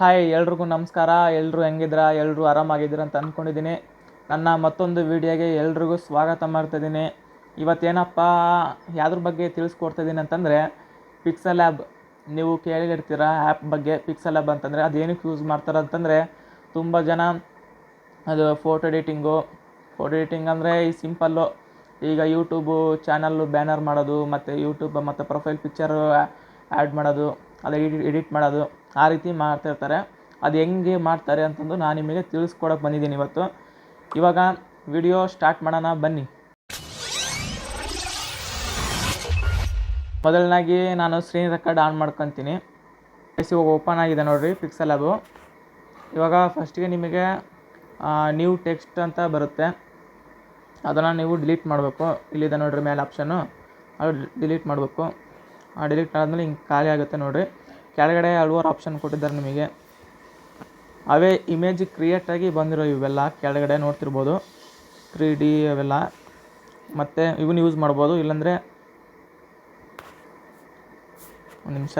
Hi ಎಲ್ರಿಗೂ ನಮಸ್ಕಾರ. ಎಲ್ಲರೂ ಹೆಂಗಿದ್ರ ಎಲ್ಲರೂ ಆರಾಮಾಗಿದ್ದೀರ ಅಂತ ಅಂದ್ಕೊಂಡಿದ್ದೀನಿ ನನ್ನ ಮತ್ತೊಂದು ವೀಡಿಯೋಗೆ ಎಲ್ರಿಗೂ ಸ್ವಾಗತ ಮಾಡ್ತಾಯಿದ್ದೀನಿ ಇವತ್ತೇನಪ್ಪ, ಯಾವ್ದ್ರ ಬಗ್ಗೆ ತಿಳಿಸ್ಕೊಡ್ತಿದ್ದೀನಿ ಅಂತಂದರೆ ಪಿಕ್ಸಲ್ ಆ್ಯಬ್ ನೀವು ಕೇಳಿರ್ತೀರ ಆ್ಯಪ್ ಬಗ್ಗೆ? ಪಿಕ್ಸಲ್ ಆ್ಯಬ್ ಅಂತಂದರೆ ಅದೇನಕ್ಕೆ ಯೂಸ್ ಮಾಡ್ತಾರೆ ಅಂತಂದರೆ, ತುಂಬ ಜನ ಅದು ಫೋಟೋ ಎಡಿಟಿಂಗು ಫೋಟೋ ಎಡಿಟಿಂಗ್ ಅಂದರೆ ಈ ಸಿಂಪಲ್ಲು ಈಗ ಯೂಟ್ಯೂಬು ಚಾನಲ್ಲು ಬ್ಯಾನರ್ ಮಾಡೋದು, ಮತ್ತು ಯೂಟ್ಯೂಬ್ ಮತ್ತು ಪ್ರೊಫೈಲ್ ಪಿಕ್ಚರು ಆ್ಯಡ್ ಮಾಡೋದು, ಅದು ಎಡಿಟ್ ಎಡಿಟ್ ಮಾಡೋದು. ಆ ರೀತಿ ಮಾಡ್ತಿರ್ತಾರೆ. ಅದು ಹೆಂಗೆ ಮಾಡ್ತಾರೆ ಅಂತಂದು ನಾನು ನಿಮಗೆ ತಿಳಿಸ್ಕೊಡಕ್ಕೆ ಬಂದಿದ್ದೀನಿ ಇವತ್ತು. ಇವಾಗ ವಿಡಿಯೋ ಸ್ಟಾರ್ಟ್ ಮಾಡೋಣ, ಬನ್ನಿ. ಮೊದಲನಾಗಿ ನಾನು ಸ್ಕ್ರೀನ್ ರೆಕಾರ್ಡ್ ಆನ್ ಮಾಡ್ಕೊತೀನಿ. ಇವಾಗ ಓಪನ್ ಆಗಿದೆ ನೋಡಿರಿ ಪಿಕ್ಸೆಲ್ ಅದು. ಇವಾಗ ಫಸ್ಟಿಗೆ ನಿಮಗೆ ನ್ಯೂ ಟೆಕ್ಸ್ಟ್ ಅಂತ ಬರುತ್ತೆ. ಅದನ್ನು ನೀವು ಡಿಲೀಟ್ ಮಾಡಬೇಕು. ಇಲ್ಲಿದೆ ನೋಡಿರಿ ಮೇಲೆ ಆಪ್ಷನ್ನು ಅದು ಡಿಲೀಟ್ ಮಾಡಬೇಕು. ಡಿಲೀಟ್ ಮಾಡಿದ್ಮೇಲೆ ಹಿಂಗೆ ಖಾಲಿ ಆಗುತ್ತೆ ನೋಡಿರಿ. ಕೆಳಗಡೆ ಹಲವಾರು ಆಪ್ಷನ್ ಕೊಟ್ಟಿದ್ದಾರೆ ನಿಮಗೆ. ಅವೇ ಇಮೇಜ್ ಕ್ರಿಯೇಟಾಗಿ ಬಂದಿರೋ ಇವೆಲ್ಲ ಕೆಳಗಡೆ ನೋಡ್ತಿರ್ಬೋದು. ತ್ರೀ ಡಿ ಅವೆಲ್ಲ. ಮತ್ತು ಇವನ್ನ ಯೂಸ್ ಮಾಡ್ಬೋದು. ಇಲ್ಲಾಂದರೆ ಒಂದು ನಿಮಿಷ.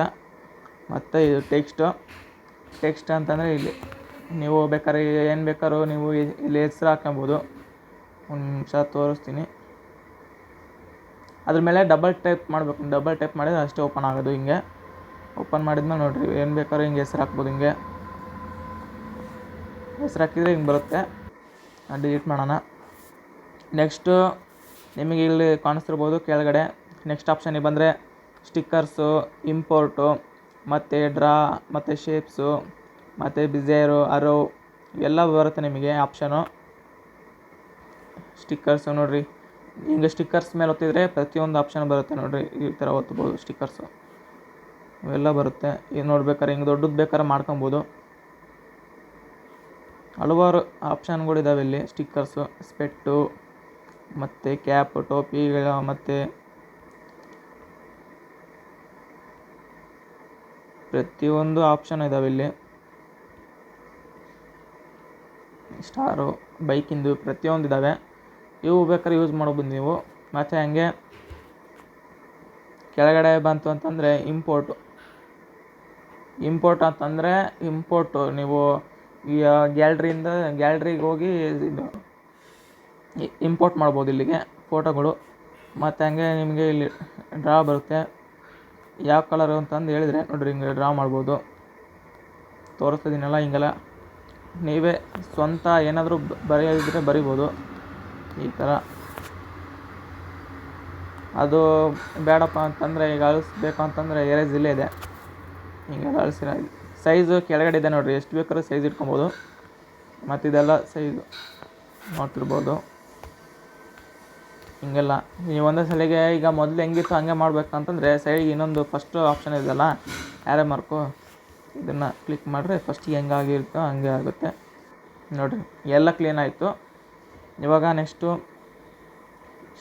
ಮತ್ತು ಇದು ಟೆಕ್ಸ್ಟು ಟೆಕ್ಸ್ಟ್ ಅಂತಂದರೆ ಇಲ್ಲಿ ನೀವು ಬೇಕಾದ್ರೆ ಏನು ಬೇಕಾದ್ರೂ ನೀವು ಇಲ್ಲಿ ಹೆಸ್ರು ಹಾಕೊಬೋದು ಒಂದು ನಿಮಿಷ ತೋರಿಸ್ತೀನಿ. ಅದ್ರ ಮೇಲೆ ಡಬಲ್ ಟೈಪ್ ಮಾಡಬೇಕು. ಡಬಲ್ ಟೈಪ್ ಮಾಡಿದ್ರೆ ಅಷ್ಟೇ ಓಪನ್ ಆಗೋದು ಹಿಂಗೆ. ಓಪನ್ ಮಾಡಿದ್ಮೇಲೆ ನೋಡಿರಿ, ಏನು ಬೇಕಾದ್ರೂ ಹಿಂಗೆ ಹೆಸ್ರು ಹಾಕ್ಬೋದು ಹಿಂಗೆ. ಹೆಸ್ರು ಹಾಕಿದರೆ ಹಿಂಗೆ ಬರುತ್ತೆ. ಡಿಲೀಟ್ ಮಾಡೋಣ. ನೆಕ್ಸ್ಟು ನಿಮಗೆ ಇಲ್ಲಿ ಕಾಣಿಸ್ತಿರ್ಬೋದು ಕೆಳಗಡೆ. ನೆಕ್ಸ್ಟ್ ಆಪ್ಷನಿಗೆ ಬಂದರೆ ಸ್ಟಿಕ್ಕರ್ಸು ಇಂಪೋರ್ಟು ಮತ್ತು ಡ್ರಾ ಮತ್ತು ಶೇಪ್ಸು ಮತ್ತು ಬಿಸೇರು ಅರೋ ಇವೆಲ್ಲ ಬರುತ್ತೆ ನಿಮಗೆ ಆಪ್ಷನು ಸ್ಟಿಕ್ಕರ್ಸು ನೋಡಿರಿ. ಹಿಂಗೆ ಸ್ಟಿಕ್ಕರ್ಸ್ ಮೇಲೆ ಒತ್ತಿದರೆ ಪ್ರತಿಯೊಂದು ಆಪ್ಷನ್ ಬರುತ್ತೆ ನೋಡಿರಿ, ಈ ಥರ ಒತ್ಬೋದು ಸ್ಟಿಕ್ಕರ್ಸು ಇವೆಲ್ಲ ಬರುತ್ತೆ. ಇದು ನೋಡ್ಬೇಕಾದ್ರೆ ಹಿಂಗೆ ದೊಡ್ಡದು ಬೇಕಾದ್ರೆ ಮಾಡ್ಕೊಬೋದು. ಹಲವಾರು ಆಪ್ಷನ್ಗಳಿದ್ದಾವೆ ಇಲ್ಲಿ. ಸ್ಟಿಕ್ಕರ್ಸು, ಸ್ಪೆಟ್ಟು, ಮತ್ತು ಕ್ಯಾಪ್ ಟೋಪಿಗಳ ಮತ್ತು ಪ್ರತಿಯೊಂದು ಆಪ್ಷನ್ ಇದ್ದಾವೆ ಇಲ್ಲಿ. ಸ್ಟಾರು, ಬೈಕಿಂದು ಪ್ರತಿಯೊಂದು ಇದ್ದಾವೆ ಇವು ಬೇಕಾದ್ರೆ ಯೂಸ್ ಮಾಡ್ಬೋದು ನೀವು. ಮತ್ತು ಹಂಗೆ ಕೆಳಗಡೆ ಬಂತು ಅಂತಂದರೆ ಇಂಪೋರ್ಟು. ಇಂಪೋರ್ಟ್ ಅಂತಂದರೆ ಇಂಪೋರ್ಟು ನೀವು ಗ್ಯಾಲ್ರಿಯಿಂದ ಗ್ಯಾಲ್ರಿಗೆ ಹೋಗಿ ಇದು ಇಂಪೋರ್ಟ್ ಮಾಡ್ಬೋದು ಇಲ್ಲಿಗೆ ಫೋಟೋಗಳು ಮತ್ತು ಹಂಗೆ ನಿಮಗೆ ಇಲ್ಲಿ ಡ್ರಾ ಬರುತ್ತೆ. ಯಾವ ಕಲರು ಅಂತಂದು ಹೇಳಿದರೆ ನೋಡಿರಿ, ಹಿಂಗೆ ಡ್ರಾ ಮಾಡ್ಬೋದು. ತೋರಿಸ್ತಿದ್ದೀನಲ್ಲ ಹಿಂಗೆಲ್ಲ. ನೀವೇ ಸ್ವಂತ ಏನಾದರೂ ಬರೆಯೋದಿದ್ರೆ ಬರಿಬೋದು. ಈ ಥರ ಅದು ಬೇಡಪ್ಪ ಅಂತಂದರೆ ಈಗ ಅಳಿಸ್ಬೇಕು ಅಂತಂದರೆ ಎರೇಸ್ ಇಲ್ಲೇ ಇದೆ. ಹಿಂಗೆಲ್ಲ ಅಳಿಸಿರಾಗಿ ಸೈಜು ಕೆಳಗಡೆ ಇದೆ ನೋಡಿರಿ, ಎಷ್ಟು ಬೇಕಾದ್ರೂ ಸೈಜ್ ಇಟ್ಕೊಬೋದು. ಮತ್ತು ಇದೆಲ್ಲ ಸೈಜು ನೋಡ್ತಿರ್ಬೋದು. ಹಿಂಗೆಲ್ಲ. ನೀವು ಒಂದೇ ಸಲಿಗೆ ಈಗ ಮೊದಲು ಹೆಂಗಿತ್ತು ಹಂಗೆ ಮಾಡ್ಬೇಕಂತಂದರೆ ಸೈಡಿಗೆ ಇನ್ನೊಂದು ಫಸ್ಟ್ ಆಪ್ಷನ್ ಇದೆಯಲ್ಲ ಯಾರೇ ಮಾರ್ಕು ಇದನ್ನು ಕ್ಲಿಕ್ ಮಾಡಿದ್ರೆ ಫಸ್ಟಿಗೆ ಹೆಂಗಾಗಿರುತ್ತೋ ಹಂಗೆ ಆಗುತ್ತೆ. ನೋಡಿರಿ, ಎಲ್ಲ ಕ್ಲೀನ್ ಆಯಿತು. ಇವಾಗ ನೆಕ್ಸ್ಟು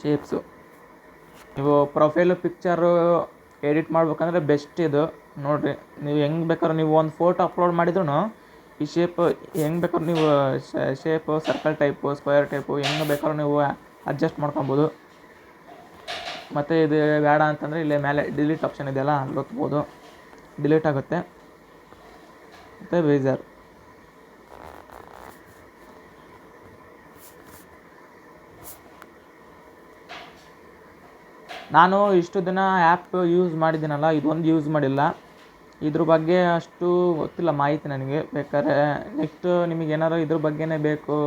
ಶೇಪ್ಸು ನೀವು ಪ್ರೊಫೈಲು ಪಿಕ್ಚರು ಎಡಿಟ್ ಮಾಡ್ಬೇಕಂದ್ರೆ ಬೆಸ್ಟ್ ಇದು. ನೋಡಿರಿ, ನೀವು ಹೆಂಗೆ ಬೇಕಾದ್ರೂ ನೀವು ಒಂದು ಫೋಟೋ ಅಪ್ಲೋಡ್ ಮಾಡಿದ್ರು ಈ ಶೇಪ್ ಹೆಂಗೆ ಬೇಕಾದ್ರೂ ನೀವು shape circle type square type ಹೆಂಗೆ ಬೇಕಾದ್ರೂ ನೀವು ಅಡ್ಜಸ್ಟ್ ಮಾಡ್ಕೊಬೋದು. ಮತ್ತು ಇದು ಬೇಡ ಅಂತಂದರೆ ಇಲ್ಲೇ ಮೇಲೆ ಡಿಲೀಟ್ ಆಪ್ಷನ್ ಇದೆಯಲ್ಲ, ಅಲ್ಲಿ ಒತ್ಬೋದು. ಡಿಲೀಟ್ ಆಗುತ್ತೆ. ಮತ್ತು ಬೇಜಾರು. ನಾನು ಇಷ್ಟು ದಿನ ಆ್ಯಪ್ ಯೂಸ್ ಮಾಡಿದ್ದೀನಲ್ಲ, ಇದೊಂದು ಯೂಸ್ ಮಾಡಿಲ್ಲ. ಇದ್ರ ಬಗ್ಗೆ ಅಷ್ಟು ಗೊತ್ತಿಲ್ಲ, ಮಾಹಿತಿ ನನಗೆ. ಬೇಕಾದ್ರೆ ನೆಕ್ಸ್ಟ್ ನಿಮಗೆ ಏನಾರು ಇದ್ರ ಬಗ್ಗೆನೇ ಬೇಕು,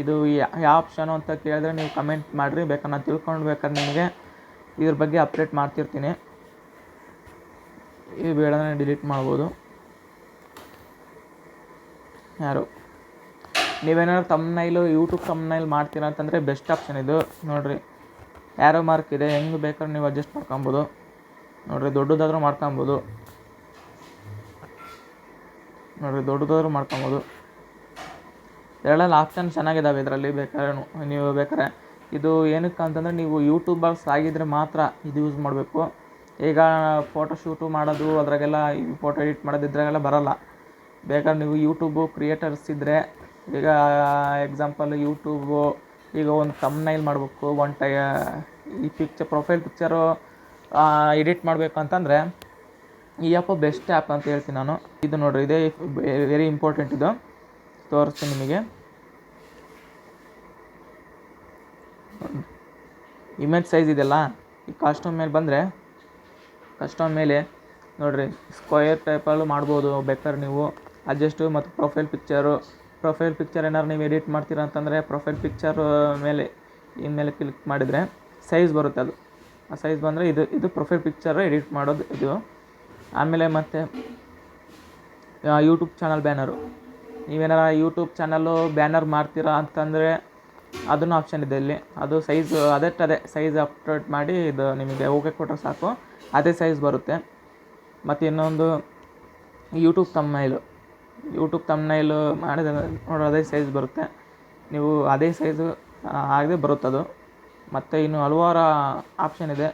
ಇದು ಯಾವ ಆಪ್ಷನು ಅಂತ ಕೇಳಿದ್ರೆ ನೀವು ಕಮೆಂಟ್ ಮಾಡಿರಿ, ಬೇಕಾದ್ರೆ ನಾನು ತಿಳ್ಕೊಂಡು ಬೇಕಾದ್ರೆ ನಿಮಗೆ ಇದ್ರ ಬಗ್ಗೆ ಅಪ್ಡೇಟ್ ಮಾಡ್ತಿರ್ತೀನಿ. ಇದು ಬೇಡನೇ ಡಿಲೀಟ್ ಮಾಡ್ಬೋದು. ಯಾರು? ನೀವೇನಾದ್ರು ತಮ್ನೈಲು ಯೂಟ್ಯೂಬ್ ತಮ್ನೈಲ್ ಮಾಡ್ತೀರಾ ಅಂತಂದರೆ ಬೆಸ್ಟ್ ಆಪ್ಷನ್ ಇದು. ನೋಡಿರಿ ಯಾರೋ ಮಾರ್ಕ್ ಇದೆ, ಹೆಂಗೆ ಬೇಕಾದ್ರೆ ನೀವು ಅಡ್ಜಸ್ಟ್ ಮಾಡ್ಕೊಬೋದು. ನೋಡಿರಿ, ದೊಡ್ಡದಾದ್ರೂ ಮಾಡ್ಕೊಬೋದು. ನೋಡಿರಿ, ದೊಡ್ಡದಾದ್ರು ಮಾಡ್ಕೊಬೋದು. ಎರಡಲ್ಲಿ ಆಪ್ಷನ್ ಚೆನ್ನಾಗಿದ್ದಾವೆ ಇದರಲ್ಲಿ, ಬೇಕಾದ್ರೆ ನೀವು ಬೇಕಾದ್ರೆ. ಇದು ಏನಕ್ಕೆ ಅಂತಂದರೆ, ನೀವು ಯೂಟ್ಯೂಬರ್ಸ್ ಆಗಿದ್ದರೆ ಮಾತ್ರ ಇದು ಯೂಸ್ ಮಾಡಬೇಕು. ಈಗ ಫೋಟೋ ಶೂಟು ಮಾಡೋದು, ಅದ್ರಾಗೆಲ್ಲ ಫೋಟೋ ಎಡಿಟ್ ಮಾಡೋದು ಇದ್ರಾಗೆಲ್ಲ ಬರೋಲ್ಲ. ಬೇಕಾದ್ರೆ ನೀವು ಯೂಟ್ಯೂಬು ಕ್ರಿಯೇಟರ್ಸ್ ಇದ್ದರೆ ಈಗ ಎಕ್ಸಾಂಪಲ್ ಯೂಟ್ಯೂಬು ಈಗ ಒಂದು ತಮ್ನೈಲ್ ಮಾಡಬೇಕು ಒನ್ ಟೈ ಈ ಪಿಕ್ಚರ್ ಪ್ರೊಫೈಲ್ ಪಿಕ್ಚರು ಎಡಿಟ್ ಮಾಡಬೇಕು ಅಂತಂದರೆ ಈ ಆ್ಯಪು ಬೆಸ್ಟ್ ಆ್ಯಪ್ ಅಂತ ಹೇಳ್ತೀನಿ ನಾನು. ಇದು ನೋಡಿರಿ, ಇದೇ ವೆರಿ ಇಂಪಾರ್ಟೆಂಟ್ ಇದು. ತೋರಿಸ್ತೀನಿ ನಿಮಗೆ. ಇಮೇಜ್ ಸೈಜ್ ಇದೆಲ್ಲ ಈ ಕಾಸ್ಟ್ಯೂಮ್ ಮೇಲೆ ಬಂದರೆ ಕಸ್ಟಮ್ ಮೇಲೆ ನೋಡಿರಿ ಸ್ಕ್ವಯರ್ ಟೈಪಲ್ಲೂ ಮಾಡ್ಬೋದು ಬೇಕಾದ್ರೆ ನೀವು. ಅಡ್ಜಸ್ಟು ಮತ್ತು ಪ್ರೊಫೈಲ್ ಪಿಕ್ಚರು ಪ್ರೊಫೈಲ್ ಪಿಕ್ಚರ್ ಏನಾದ್ರು ನೀವು ಎಡಿಟ್ ಮಾಡ್ತೀರಾ ಅಂತಂದರೆ ಪ್ರೊಫೈಲ್ ಪಿಕ್ಚರ್ ಮೇಲೆ ಇನ್ಮೇಲೆ ಕ್ಲಿಕ್ ಮಾಡಿದರೆ ಸೈಜ್ ಬರುತ್ತೆ ಅದು. ಆ ಸೈಜ್ ಬಂದರೆ ಇದು ಇದು ಪ್ರೊಫೈಲ್ ಪಿಕ್ಚರ್ ಎಡಿಟ್ ಮಾಡೋದು, ಇದು. ಆಮೇಲೆ ಮತ್ತು ಯೂಟ್ಯೂಬ್ ಚಾನಲ್ ಬ್ಯಾನರು ನೀವೇನಾರ ಯೂಟ್ಯೂಬ್ ಚಾನಲ್ಲು ಬ್ಯಾನರ್ ಮಾಡ್ತೀರಾ ಅಂತಂದರೆ ಅದನ್ನು ಆಪ್ಷನ್ ಇದೆ ಇಲ್ಲಿ. ಅದು ಸೈಜ್ ಅದೇ ಸೈಜ್ ಅಪ್ಡೇಟ್ ಮಾಡಿ ಇದು ನಿಮಗೆ ಓಕೆ ಕೊಟ್ಟರೆ ಸಾಕು. ಅದೇ ಸೈಜ್ ಬರುತ್ತೆ. ಮತ್ತು ಇನ್ನೊಂದು ಯೂಟ್ಯೂಬ್ ತಮ್ನೈಲು ಯೂಟ್ಯೂಬ್ ತಮ್ನೈಲು ಮಾಡಿದ ನೋಡೋ ಅದೇ ಸೈಜ್ ಬರುತ್ತೆ. ನೀವು ಅದೇ ಸೈಜು ಆಗದೆ ಬರುತ್ತದು. ಮತ್ತು ಇನ್ನು ಹಲವಾರು ಆಪ್ಷನ್ ಇದೆ.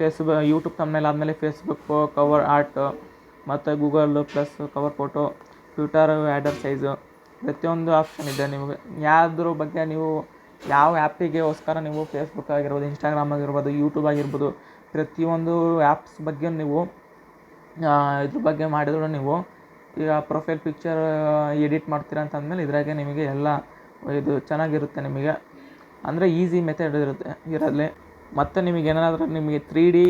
ಫೇಸ್ಬು ಯೂಟ್ಯೂಬ್ ತಮ್ಮೇಲೆ ಆದಮೇಲೆ ಫೇಸ್ಬುಕ್ಕು ಕವರ್ ಆರ್ಟ್ ಮತ್ತು Google plus cover photo Twitter header size ಪ್ರತಿಯೊಂದು ಆಪ್ಷನ್ ಇದೆ ನಿಮಗೆ. ಯಾವುದ್ರ ಬಗ್ಗೆ ನೀವು ಯಾವ ಆ್ಯಪಿಗೆಗೋಸ್ಕರ ನೀವು ಫೇಸ್ಬುಕ್ ಆಗಿರ್ಬೋದು ಇನ್ಸ್ಟಾಗ್ರಾಮ್ ಆಗಿರ್ಬೋದು ಯೂಟ್ಯೂಬ್ ಆಗಿರ್ಬೋದು, ಪ್ರತಿಯೊಂದು ಆ್ಯಪ್ಸ್ ಬಗ್ಗೆ ನೀವು ಇದ್ರ ಬಗ್ಗೆ ಮಾಡಿದ್ರು ನೀವು, ಈಗ ಪ್ರೊಫೈಲ್ ಪಿಕ್ಚರ್ ಎಡಿಟ್ ಮಾಡ್ತೀರಾ ಅಂತ ಅಂದಮೇಲೆ ಇದ್ರಾಗೆ ನಿಮಗೆ ಎಲ್ಲ ಇದು ಚೆನ್ನಾಗಿರುತ್ತೆ ನಿಮಗೆ. ಅಂದರೆ ಈಸಿ ಮೆಥಡ್ ಇರುತ್ತೆ ಇದರಲ್ಲಿ ಮತ್ತು ನಿಮಗೆ ಏನಾದರೂ ನಿಮಗೆ ತ್ರೀ ಡಿ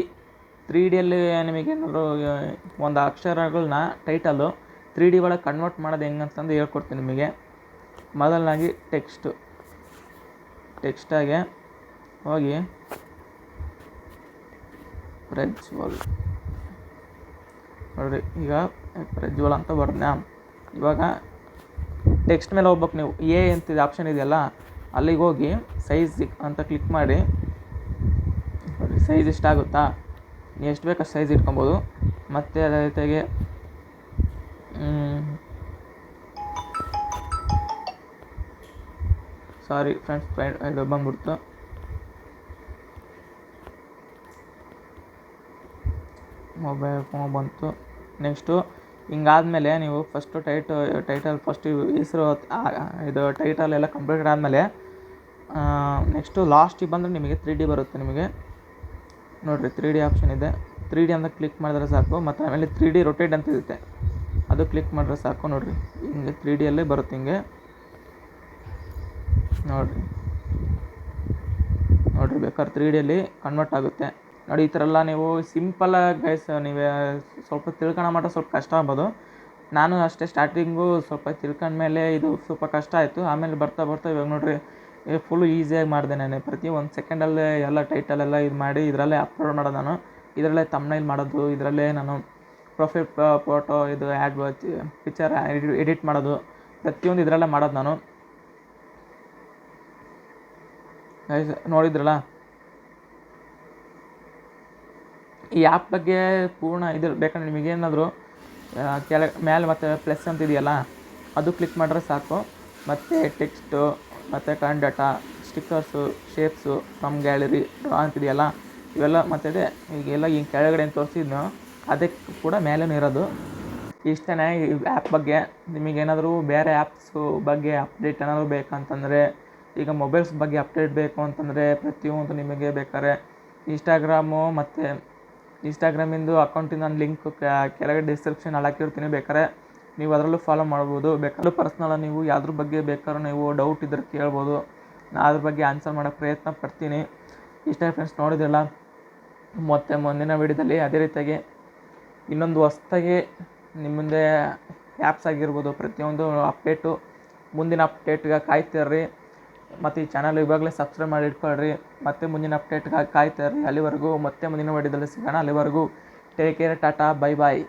ತ್ರೀ ಡಿಯಲ್ಲಿ ನಿಮಗೇನಾದರೂ ಒಂದು ಅಕ್ಷರಗಳನ್ನ ಟೈಟಲ್ಲು ತ್ರೀ ಡಿ ಒಳಗೆ ಕನ್ವರ್ಟ್ ಮಾಡೋದು ಹೆಂಗೆ ಅಂತಂದು ಹೇಳ್ಕೊಡ್ತೀನಿ ನಿಮಗೆ. ಮೊದಲನಾಗಿ ಟೆಕ್ಸ್ಟು ಟೆಕ್ಸ್ಟಾಗೆ ಹೋಗಿ ಪ್ರಜ್ವಲ್. ನೋಡಿರಿ, ಈಗ ಪ್ರಜ್ವಲ್ ಅಂತ ಬರ್ದ್ನಾ? ಇವಾಗ ಟೆಕ್ಸ್ಟ್ ಮೇಲೆ ಹೋಗ್ಬೇಕು ನೀವು. ಎ ಅಂತಿದೆ ಆಪ್ಷನ್ ಇದೆಯಲ್ಲ, ಅಲ್ಲಿಗೆ ಹೋಗಿ ಸೈಜ್ ಅಂತ ಕ್ಲಿಕ್ ಮಾಡಿ. ಸೈಜ್ ಎಷ್ಟಾಗುತ್ತಾ ನೀವು ಎಷ್ಟು ಬೇಕು ಅಷ್ಟು ಸೈಜ್ ಇಟ್ಕೊಬೋದು. ಮತ್ತು ಅದರ ಜೊತೆಗೆ ಸಾರಿ ಫ್ರೆಂಡ್ಸ್ ಇದು ಬಂದ್ಬಿಡ್ತು. ಮೊಬೈಲ್ ಫೋನ್ ಬಂತು. ನೆಕ್ಸ್ಟು ಹಿಂಗಾದ್ಮೇಲೆ ನೀವು ಫಸ್ಟು ಟೈಟ್ ಟೈಟಲ್ ಫಸ್ಟ್ ಹೆಸರು ಇದು ಟೈಟಲ್ ಎಲ್ಲ ಕಂಪ್ಲೀಟ್ ಆದಮೇಲೆ ನೆಕ್ಸ್ಟು ಲಾಸ್ಟಿಗೆ ಬಂದರೆ ನಿಮಗೆ ತ್ರೀ ಡಿ ಬರುತ್ತೆ ನಿಮಗೆ. ನೋಡಿರಿ ತ್ರೀ ಡಿ ಆಪ್ಷನ್ ಇದೆ. ತ್ರೀ ಡಿ ಅಂತ ಕ್ಲಿಕ್ ಮಾಡಿದ್ರೆ ಸಾಕು, ಮತ್ತು ಆಮೇಲೆ ತ್ರೀ ಡಿ ರೊಟೇಟ್ ಅಂತ ಇರುತ್ತೆ. ಅದು ಕ್ಲಿಕ್ ಮಾಡಿದ್ರೆ ಸಾಕು ನೋಡಿರಿ. ಹಿಂಗೆ ತ್ರೀ ಡಿಯಲ್ಲೇ ಬರುತ್ತೆ ಹಿಂಗೆ. ನೋಡಿರಿ. ನೋಡಿರಿ ಬೇಕಾದ್ರೆ ತ್ರೀ ಡಿಯಲ್ಲಿ ಕನ್ವರ್ಟ್ ಆಗುತ್ತೆ. ನೋಡಿ, ಈ ಥರ ಎಲ್ಲ ನೀವು ಸಿಂಪಲ್ಲಾಗಿ ಗೈಸ್ ನೀವು ಸ್ವಲ್ಪ ತಿಳ್ಕೊಳ ಮಾತ್ರ ಸ್ವಲ್ಪ ಕಷ್ಟ ಆಗ್ಬೋದು. ನಾನು ಅಷ್ಟೇ ಸ್ಟಾರ್ಟಿಂಗು ಸ್ವಲ್ಪ ತಿಳ್ಕೊಂಡ್ಮೇಲೆ ಇದು ಸ್ವಲ್ಪ ಕಷ್ಟ ಆಯಿತು. ಆಮೇಲೆ ಬರ್ತಾ ಬರ್ತಾ ಇವಾಗ ನೋಡಿರಿ ಫುಲ್ಲು ಈಸಿಯಾಗಿ ಮಾಡಿದೆ ನಾನು. ಪ್ರತಿ ಒಂದು ಸೆಕೆಂಡಲ್ಲೇ ಎಲ್ಲ ಟೈಟಲ್ ಎಲ್ಲ ಇದು ಮಾಡಿ ಇದರಲ್ಲೇ ಅಪ್ಲೋಡ್ ಮಾಡೋದು ನಾನು. ಇದರಲ್ಲೇ ತಮ್ನೈಲ್ ಮಾಡೋದು, ಇದರಲ್ಲೇ ನಾನು ಪ್ರೊಫೈಲ್ ಫೋಟೋ ಇದು ಆ್ಯಡ್ ಪಿಕ್ಚರ್ ಎಡಿಟ್ ಮಾಡೋದು. ಪ್ರತಿಯೊಂದು ಇದರಲ್ಲೇ ಮಾಡೋದು ನಾನು. ನೋಡಿದ್ರಲ್ಲ? ಈ ಆ್ಯಪ್ ಬಗ್ಗೆ ಪೂರ್ಣ ಇದು ಬೇಕಂದ್ರೆ ನಿಮಗೇನಾದರೂ ಕೆಳ ಮೇಲೆ ಮತ್ತು ಪ್ಲಸ್ ಅಂತ ಇದೆಯಲ್ಲ, ಅದು ಕ್ಲಿಕ್ ಮಾಡಿದ್ರೆ ಸಾಕು. ಮತ್ತು ಟೆಕ್ಸ್ಟು ಮತ್ತು current data stickers shapes from gallery draw ಅಂತಿದೆಯಲ್ಲ ಇವೆಲ್ಲ ಮತ್ತೆ ಈಗೆಲ್ಲ ಈಗ ಕೆಳಗಡೆ ಏನು ತೋರಿಸಿದ್ನೋ ಅದಕ್ಕೆ ಕೂಡ ಮೇಲೇನೂ ಇರೋದು. ಇಷ್ಟೇ ಈ ಆ್ಯಪ್ ಬಗ್ಗೆ. ನಿಮಗೇನಾದರೂ ಬೇರೆ ಆ್ಯಪ್ಸು ಬಗ್ಗೆ ಅಪ್ಡೇಟ್ ಏನಾದರೂ ಬೇಕಂತಂದರೆ, ಈಗ ಮೊಬೈಲ್ಸ್ ಬಗ್ಗೆ ಅಪ್ಡೇಟ್ ಬೇಕು ಅಂತಂದರೆ ಪ್ರತಿಯೊಂದು ನಿಮಗೆ ಬೇಕಾದ್ರೆ ಇನ್ಸ್ಟಾಗ್ರಾಮು ಮತ್ತು ಇನ್ಸ್ಟಾಗ್ರಾಮಿಂದು ಅಕೌಂಟಿಂದ ನಾನು ಲಿಂಕ್ ಕೆಳಗಡೆ ಡಿಸ್ಕ್ರಿಪ್ಷನ್ ಹಾಕಿರ್ತೀನಿ ಬೇಕಾದ್ರೆ. ನೀವು ಅದರಲ್ಲೂ ಫಾಲೋ ಮಾಡ್ಬೋದು. ಬೇಕಾದ್ರೂ ಪರ್ಸ್ನಲ್ಲ ನೀವು ಯಾವ್ದ್ರ ಬಗ್ಗೆ ಬೇಕಾದ್ರೂ ನೀವು ಡೌಟ್ ಇದ್ರೆ ಕೇಳ್ಬೋದು. ನಾನು ಅದ್ರ ಬಗ್ಗೆ ಆನ್ಸರ್ ಮಾಡೋಕ್ಕೆ ಪ್ರಯತ್ನ ಪಡ್ತೀನಿ. ಇಷ್ಟೇ ಫ್ರೆಂಡ್ಸ್ ನೋಡಿದ್ರಲ್ಲ, ಮತ್ತೆ ಮುಂದಿನ ವೀಡಿಯೋದಲ್ಲಿ ಅದೇ ರೀತಿಯಾಗಿ ಇನ್ನೊಂದು ಹೊಸ್ದಾಗಿ ನಿಮ್ಮ ಮುಂದೆ ಆ್ಯಪ್ಸ್ ಆಗಿರ್ಬೋದು, ಪ್ರತಿಯೊಂದು ಅಪ್ಡೇಟು ಮುಂದಿನ ಅಪ್ಡೇಟ್ಗೆ ಕಾಯ್ತಿರ್ರಿ. ಮತ್ತು ಈ ಚಾನಲ್ ಇವಾಗಲೇ ಸಬ್ಸ್ಕ್ರೈಬ್ ಮಾಡಿ ಇಟ್ಕೊಳ್ರಿ. ಮತ್ತೆ ಮುಂದಿನ ಅಪ್ಡೇಟ್ಗಾಗಿ ಕಾಯ್ತಾ ಇರ್ರಿ ಅಲ್ಲಿವರೆಗೂ. ಮತ್ತೆ ಮುಂದಿನ ವಿಡಿಯೋದಲ್ಲಿ ಸಿಗೋಣ ಅಲ್ಲಿವರೆಗೂ. Take care tata bye bye